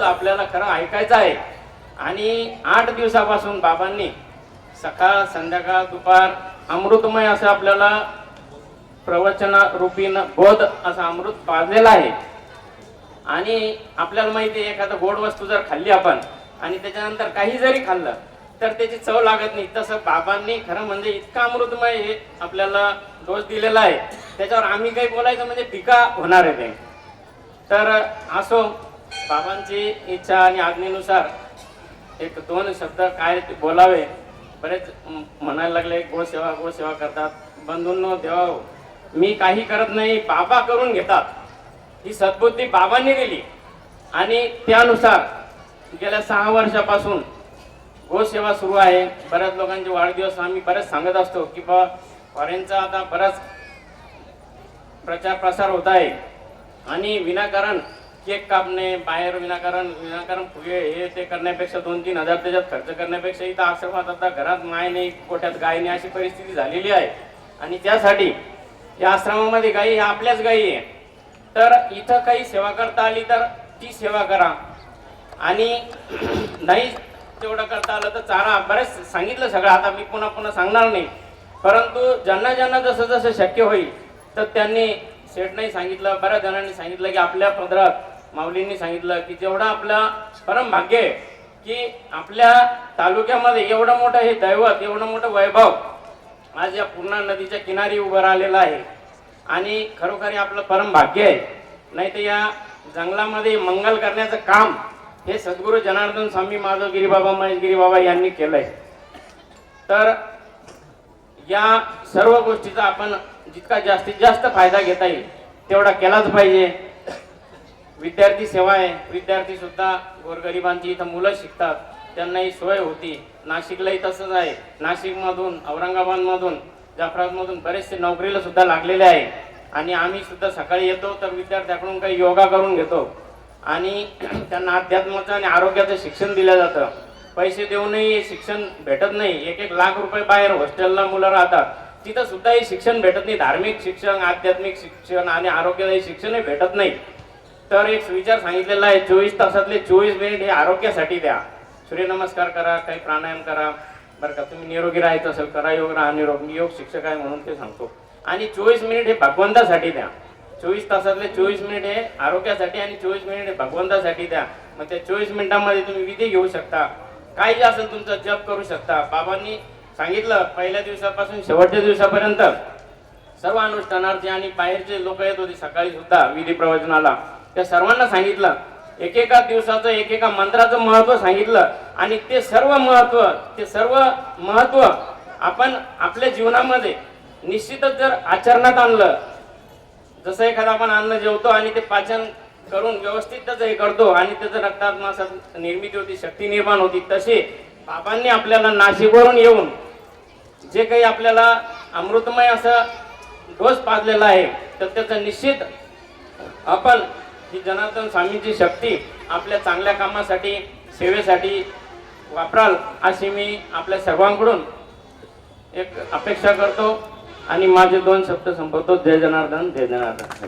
आवाज आपल्याला खरं ऐकायचं आहे. आणि आठ दिवसापासून बाबांनी सकाळ संध्याकाळ दुपार अमृतमय असं आपल्याला प्रवचन रूपीनं बोध असं अमृत पाजलेलं आहे. आणि आपल्याला माहिती आहे एखादं गोड वस्तू जर खाल्ली आपण आणि त्याच्यानंतर काही जरी खाल्लं तर त्याची चव लागत नाही. तसं बाबांनी खरं म्हणजे इतका अमृतमय हे आपल्याला डोस दिलेला आहे. त्याच्यावर आम्ही काही बोलायचं म्हणजे टीका होणार आहे. ते तर असो बाबांची इच्छा आणि आज्ञेनुसार एक दोन शब्द काय ते बोलावे बरेच म्हणायला लागले गोसेवा गोसेवा करतात. बंधूंनो देवा मी काही करत नाही बाबा करून घेतात. ही सद्बुद्धी बाबांनी दिली. आणि त्यानुसार गेल्या सहा वर्षापासून गोसेवा सुरू आहे. बऱ्याच लोकांचे वाढदिवस आम्ही बरेच सांगत असतो की बा फॉरेनचा आता बराच प्रचार प्रसार होत आहे. आणि विनाकारण केक कापणे बाहेर विनाकारण विनाकारण फुगे हे ते करण्यापेक्षा दोन तीन हजार त्याच्यात खर्च करण्यापेक्षा इथं आश्रमात आता घरात माय नाही कोठ्यात गाय नाही अशी परिस्थिती झालेली आहे. आणि त्यासाठी या आश्रमामध्ये गायी ह्या आपल्याच गायी आहे. तर इथं काही सेवा करता आली तर ती सेवा करा. आणि नाही तेवढं करता आलं तर चारा बरेच सांगितलं सगळं आता मी पुन्हा पुन्हा सांगणार नाही. परंतु ज्यांना ज्यांना जसं जसं शक्य होईल तर त्यांनी शेठनाही सांगितलं बऱ्याच जणांनी सांगितलं की आपल्या पदरात माऊलींनी सांगितलं की जेवढं आपलं परम भाग्य आहे की आपल्या तालुक्यामध्ये एवढं मोठं हे दैवत एवढं मोठं वैभव आज या पूर्णा नदीच्या किनारी उभं राहिलेलं आहे. आणि खरोखर आपलं परम भाग्य आहे. नाही तर या जंगलामध्ये मंगल करण्याचं काम हे सद्गुरू जनार्दन स्वामी माधव गिरीबाबा महेश गिरीबाबा यांनी केलंय. तर या सर्व गोष्टीचा आपण जितका जास्तीत जास्त फायदा घेता येईल तेवढा केलाच पाहिजे. विद्यार्थी सेवा आहे. विद्यार्थी सुद्धा गोरगरिबांची इथं मुलं शिकतात. त्यांनाही सोय होती. नाशिकलाही तसंच आहे. नाशिकमधून औरंगाबादमधून जाफराबादमधून बरेचसे नोकरीला सुद्धा लागलेले आहे. आणि आम्ही सुद्धा सकाळी येतो तर विद्यार्थ्याकडून काही योगा करून घेतो. आणि त्यांना अध्यात्माचं आणि आरोग्याचं शिक्षण दिलं जातं. पैसे देऊनही हे शिक्षण भेटत नाही. एक एक लाख रुपये बाहेर हॉस्टेलला मुलं राहतात. तिथं सुद्धा हे शिक्षण भेटत नाही. धार्मिक शिक्षण आध्यात्मिक शिक्षण आणि आरोग्यदायी शिक्षणही भेटत नाही. तर एक विचार सांगितलेला आहे चोवीस तासातले चोवीस मिनिट हे आरोग्यासाठी द्या. सूर्यनमस्कार करा काही प्राणायाम करा. बरं का तुम्ही निरोगी राहायचं असेल करा योग राहा निरोग. मी योग शिक्षक आहे म्हणून ते सांगतो. आणि चोवीस मिनिट हे भगवंतासाठी द्या. चोवीस तासातले चोवीस मिनिट हे आरोग्यासाठी आणि चोवीस मिनिट हे भगवंतासाठी द्या. मग त्या चोवीस मिनिटांमध्ये तुम्ही विधी घेऊ शकता. काही जे असेल तुमचं जप करू शकता. बाबांनी सांगितलं पहिल्या दिवसापासून शेवटच्या दिवसापर्यंत सर्व अनुष्ठानार्थी आणि बाहेरचे लोक येत होते सकाळी सुद्धा विधी प्रवचनाला. त्या सर्वांना सांगितलं. एकेका दिवसाचं एकेका मंत्राचं महत्त्व सांगितलं. आणि ते सर्व महत्त्व ते सर्व महत्त्व आपण आपल्या जीवनामध्ये निश्चितच जर आचरणात आणलं जसं एखादं आपण अन्न जेवतो आणि ते पाचन करून व्यवस्थित त्याचं हे करतो आणि त्याचं रक्तात मासात निर्मिती होती शक्ती निर्माण होती तसे बाबांनी आपल्याला नाशिकवरून येऊन जे काही आपल्याला अमृतमय असं डोस पाजलेला आहे तर त्याचं निश्चित आपण ही जनार्दन स्वामींची शक्ती आपल्या चांगल्या कामासाठी सेवेसाठी वापराल अशी मी आपल्या सर्वांकडून एक अपेक्षा करतो. आणि माझे दोन शब्द संपवतो. जय जनार्दन जय जनार्दन.